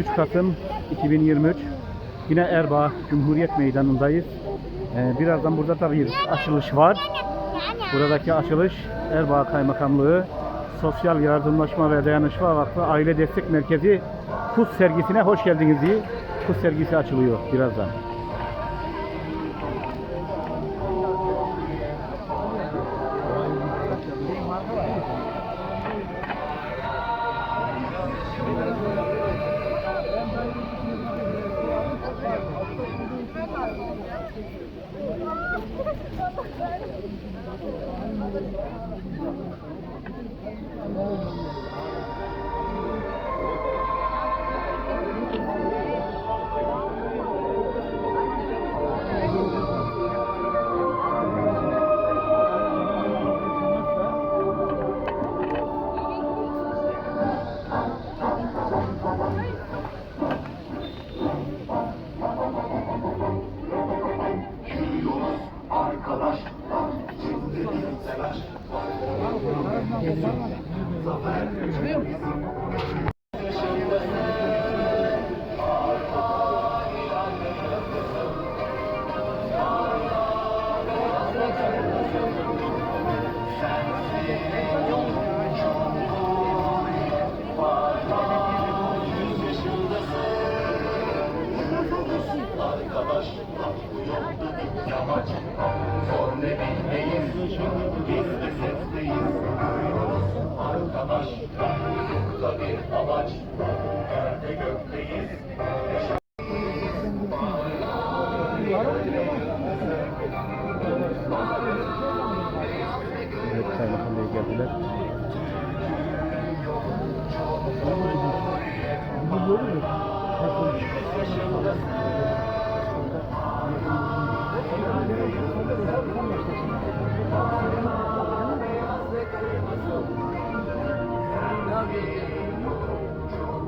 3 Kasım 2023 yine Erbaa Cumhuriyet Meydanı'ndayız. Ee, birazdan burada da bir açılış var. Buradaki açılış Erbaa Kaymakamlığı Sosyal Yardımlaşma ve Dayanışma Vakfı Aile Destek Merkezi Kuz sergisine hoş geldiniz diye Kuz sergisi açılıyor birazdan. Club. Evet Kaymakam Bey geldiler. Yürüyoruz control.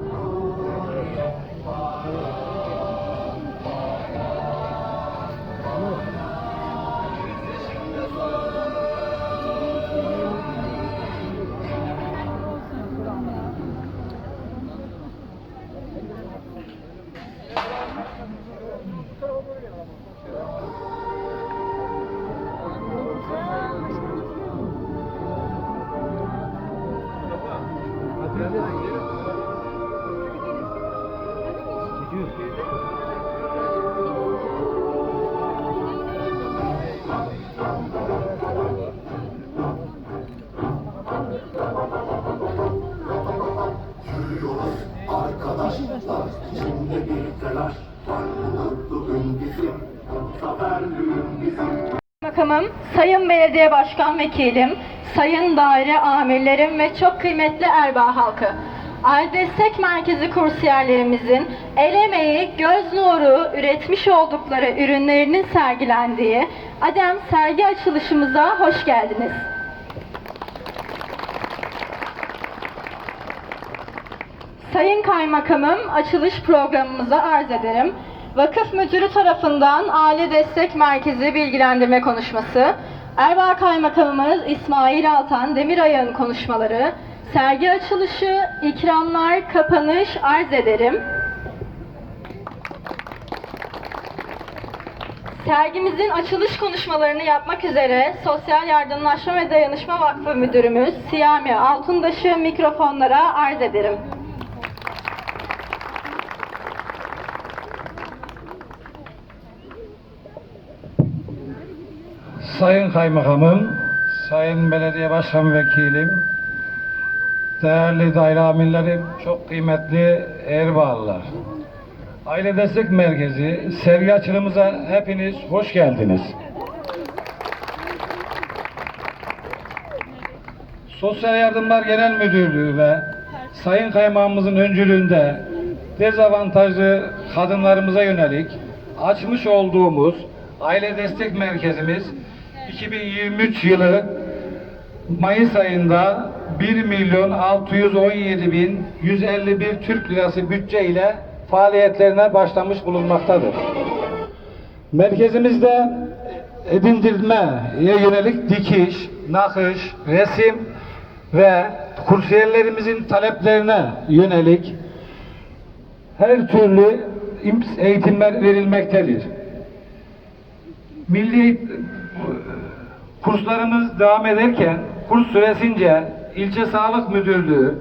Makamım, Sayın Belediye Başkan Vekilim, Sayın Daire Amirlerim ve çok kıymetli Erbaa halkı. Aile Destek Merkezi kursiyerlerimizin el emeği, göz nuru üretmiş oldukları ürünlerinin sergilendiği Adem sergi açılışımıza hoş geldiniz. Sayın Kaymakamım, açılış programımıza arz ederim. Vakıf Müdürü tarafından Aile Destek Merkezi bilgilendirme konuşması, Erbaa Kaymakamımız İsmail Altan Demiray'ın konuşmaları, sergi açılışı, ikramlar, kapanış arz ederim. Sergimizin açılış konuşmalarını yapmak üzere Sosyal Yardımlaşma ve Dayanışma Vakfı Müdürümüz Siyami Altundaş'ı mikrofonlara arz ederim. Sayın Kaymakamım, Sayın Belediye Başkan Vekilim, değerli daire amirlerim, çok kıymetli Erbağlılar. Aile Destek Merkezi sergi açılımıza hepiniz hoş geldiniz. Sosyal Yardımlar Genel Müdürlüğü ve Sayın Kaymakamımızın öncülüğünde dezavantajlı kadınlarımıza yönelik açmış olduğumuz Aile Destek Merkezimiz 2023 yılı Mayıs ayında 1 milyon 617 bin 151 Türk lirası bütçe ile faaliyetlerine başlamış bulunmaktadır. Merkezimizde edindirmeye yönelik dikiş, nakış, resim ve kursiyerlerimizin taleplerine yönelik her türlü im- eğitimler verilmektedir. Milli kurslarımız devam ederken kurs süresince ilçe sağlık müdürlüğü,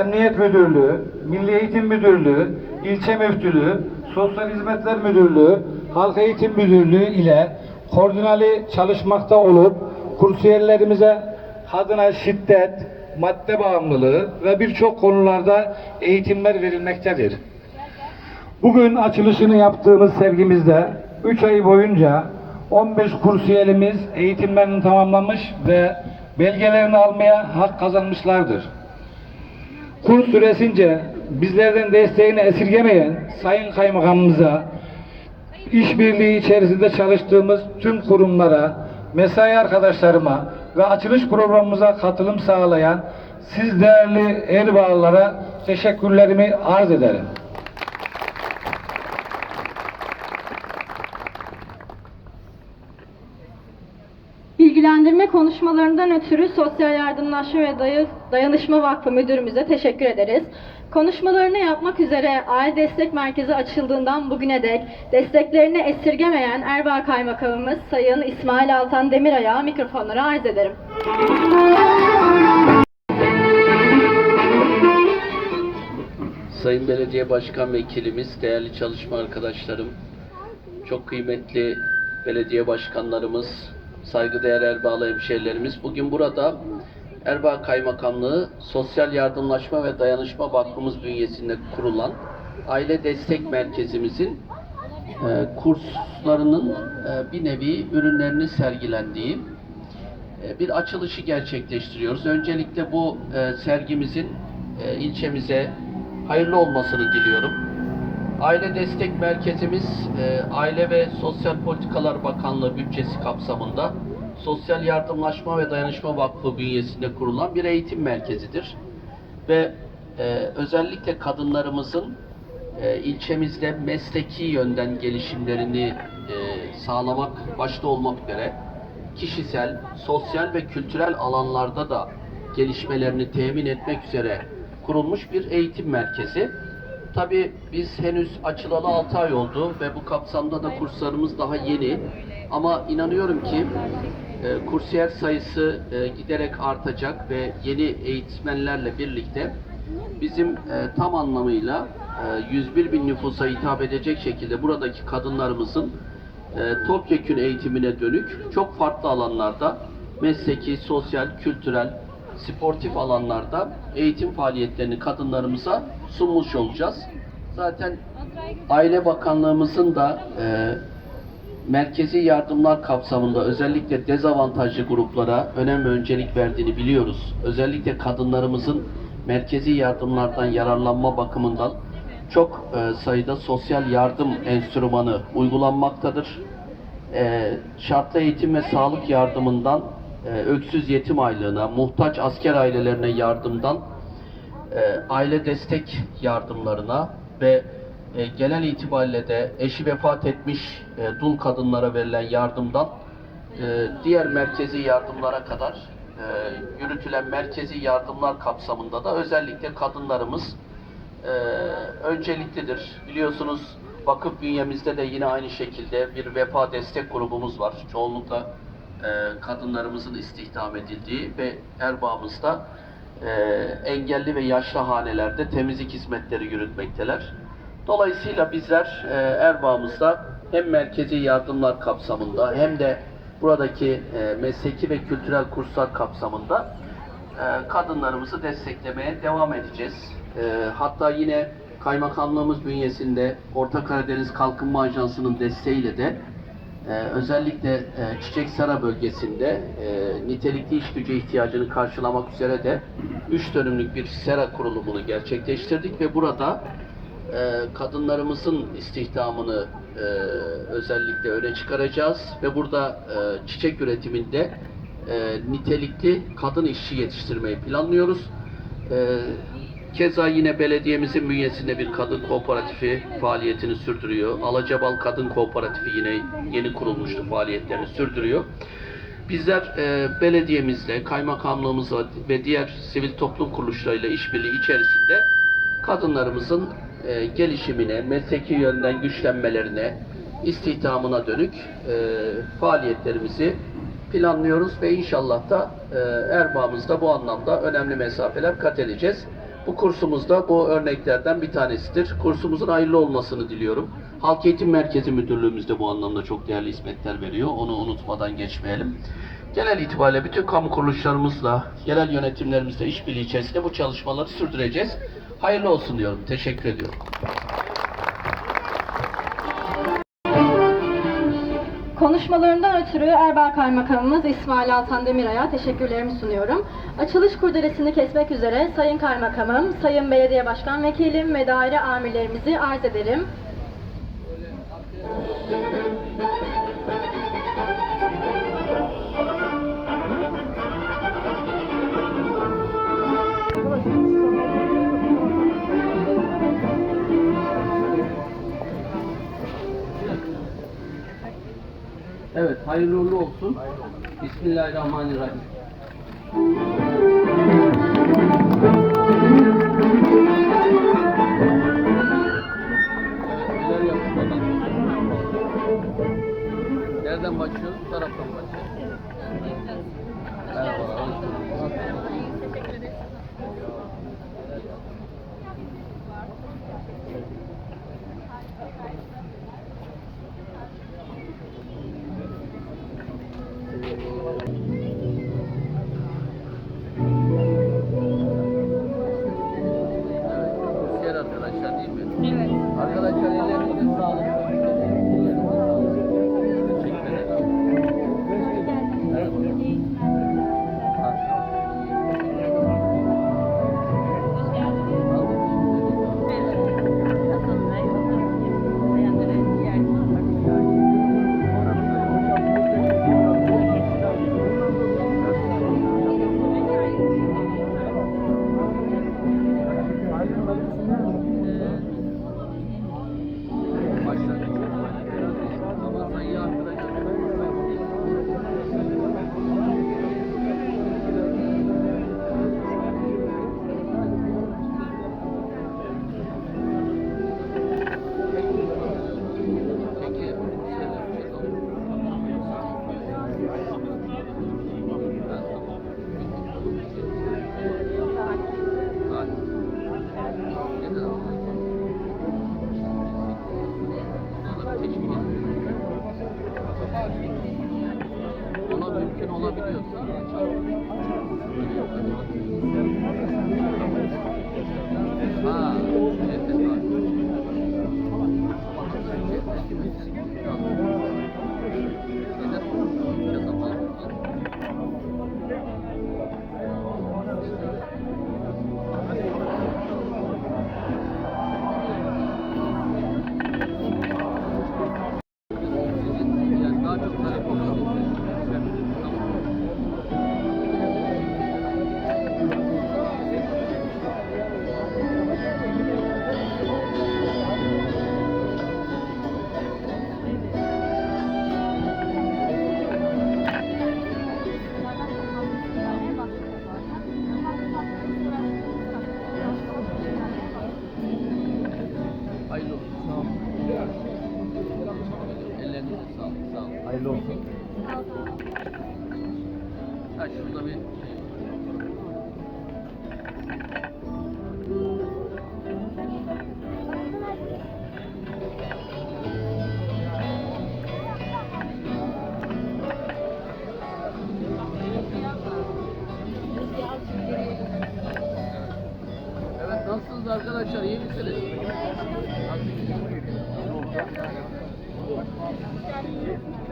emniyet müdürlüğü, milli eğitim müdürlüğü, ilçe müftülüğü, sosyal hizmetler müdürlüğü, halk eğitim müdürlüğü ile koordinali çalışmakta olup kursiyerlerimize kadına şiddet, madde bağımlılığı ve birçok konularda eğitimler verilmektedir. Bugün açılışını yaptığımız sergimizde 3 ay boyunca 15 kursiyerimiz eğitimlerini tamamlamış ve belgelerini almaya hak kazanmışlardır. Kurs süresince bizlerden desteğini esirgemeyen Sayın Kaymakamımıza, işbirliği içerisinde çalıştığımız tüm kurumlara, mesai arkadaşlarıma ve açılış programımıza katılım sağlayan siz değerli Erbağlılara teşekkürlerimi arz ederim. Bilgilendirme konuşmalarından ötürü Sosyal Yardımlaşma ve Dayanışma Vakfı Müdürümüze teşekkür ederiz. Konuşmalarını yapmak üzere Aile Destek Merkezi açıldığından bugüne dek desteklerini esirgemeyen Erbaa Kaymakamımız Sayın İsmail Altan Demiray'a mikrofonları arz ederim. Sayın Belediye Başkan Vekilimiz, değerli çalışma arkadaşlarım, çok kıymetli belediye başkanlarımız, saygıdeğer Erbağlı hemşehrilerimiz. Bugün burada Erbaa Kaymakamlığı Sosyal Yardımlaşma ve Dayanışma Vakfımız bünyesinde kurulan Aile Destek Merkezimizin e, kurslarının e, bir nevi ürünlerini sergilendiği e, bir açılışı gerçekleştiriyoruz. Öncelikle bu e, sergimizin e, ilçemize hayırlı olmasını diliyorum. Aile Destek Merkezimiz e, Aile ve Sosyal Politikalar Bakanlığı bütçesi kapsamında Sosyal Yardımlaşma ve Dayanışma Vakfı bünyesinde kurulan bir eğitim merkezidir. Ve e, özellikle kadınlarımızın e, ilçemizde mesleki yönden gelişimlerini e, sağlamak başta olmak üzere kişisel, sosyal ve kültürel alanlarda da gelişmelerini temin etmek üzere kurulmuş bir eğitim merkezi. Tabii biz henüz açılalı 6 ay oldu ve bu kapsamda da kurslarımız daha yeni. Ama inanıyorum ki e, kursiyer sayısı e, giderek artacak ve yeni eğitmenlerle birlikte bizim e, tam anlamıyla e, 101 bin nüfusa hitap edecek şekilde buradaki kadınlarımızın e, topyekün eğitimine dönük çok farklı alanlarda mesleki, sosyal, kültürel, sportif alanlarda eğitim faaliyetlerini kadınlarımıza sunmuş olacağız. Zaten Aile Bakanlığımızın da e, merkezi yardımlar kapsamında özellikle dezavantajlı gruplara önem ve öncelik verdiğini biliyoruz. Özellikle kadınlarımızın merkezi yardımlardan yararlanma bakımından çok e, sayıda sosyal yardım enstrümanı uygulanmaktadır. E, şartlı eğitim ve sağlık yardımından e, öksüz yetim aylığına, muhtaç asker ailelerine yardımdan e, aile destek yardımlarına ve e, genel itibariyle de eşi vefat etmiş e, dul kadınlara verilen yardımdan e, diğer merkezi yardımlara kadar e, yürütülen merkezi yardımlar kapsamında da özellikle kadınlarımız e, önceliklidir. Biliyorsunuz vakıf bünyemizde de yine aynı şekilde bir vefa destek grubumuz var. Çoğunlukla e, kadınlarımızın istihdam edildiği ve Erbaa'mızda e, engelli ve yaşlı hanelerde temizlik hizmetleri yürütmekteler. Dolayısıyla bizler e, Erbaa'mızda hem merkezi yardımlar kapsamında hem de buradaki e, mesleki ve kültürel kurslar kapsamında e, kadınlarımızı desteklemeye devam edeceğiz. E, hatta yine kaymakamlığımız bünyesinde Orta Karadeniz Kalkınma Ajansı'nın desteğiyle de e, özellikle e, Çiçek Sara bölgesinde e, nitelikli iş gücü ihtiyacını karşılamak üzere de 3 dönümlük bir sera kurulumunu gerçekleştirdik ve burada e, kadınlarımızın istihdamını e, özellikle öne çıkaracağız ve burada e, çiçek üretiminde e, nitelikli kadın işçi yetiştirmeyi planlıyoruz. E, keza yine belediyemizin bünyesinde bir kadın kooperatifi faaliyetini sürdürüyor. Alacabal Kadın Kooperatifi yine yeni kurulmuştu faaliyetlerini sürdürüyor. Bizler e, belediyemizle, kaymakamlığımızla ve diğer sivil toplum kuruluşlarıyla işbirliği içerisinde kadınlarımızın e, gelişimine, mesleki yönden güçlenmelerine, istihdamına dönük e, faaliyetlerimizi planlıyoruz ve inşallah da e, Erbaa'mızda bu anlamda önemli mesafeler kat edeceğiz. Bu kursumuz da bu örneklerden bir tanesidir. Kursumuzun hayırlı olmasını diliyorum. Halk Eğitim Merkezi Müdürlüğümüz de bu anlamda çok değerli hizmetler veriyor. Onu unutmadan geçmeyelim. Genel itibariyle bütün kamu kuruluşlarımızla, yerel yönetimlerimizle işbirliği içerisinde bu çalışmaları sürdüreceğiz. Hayırlı olsun diyorum. Teşekkür ediyorum. Konuşmalarından ötürü Erbaa Kaymakamımız İsmail Altan Demiray'a teşekkürlerimi sunuyorum. Açılış kurdelesini kesmek üzere Sayın Kaymakamım, Sayın Belediye Başkan Vekilim ve daire amirlerimizi arz ederim. Hayırlı uğurlu olsun. Bismillahirrahmanirrahim. Evet? Nereden başlıyoruz? Bu taraftan başlıyoruz. Elinde olsun. Ha şurada bir şey. Nasılsınız arkadaşlar? İyi misiniz? Thank you.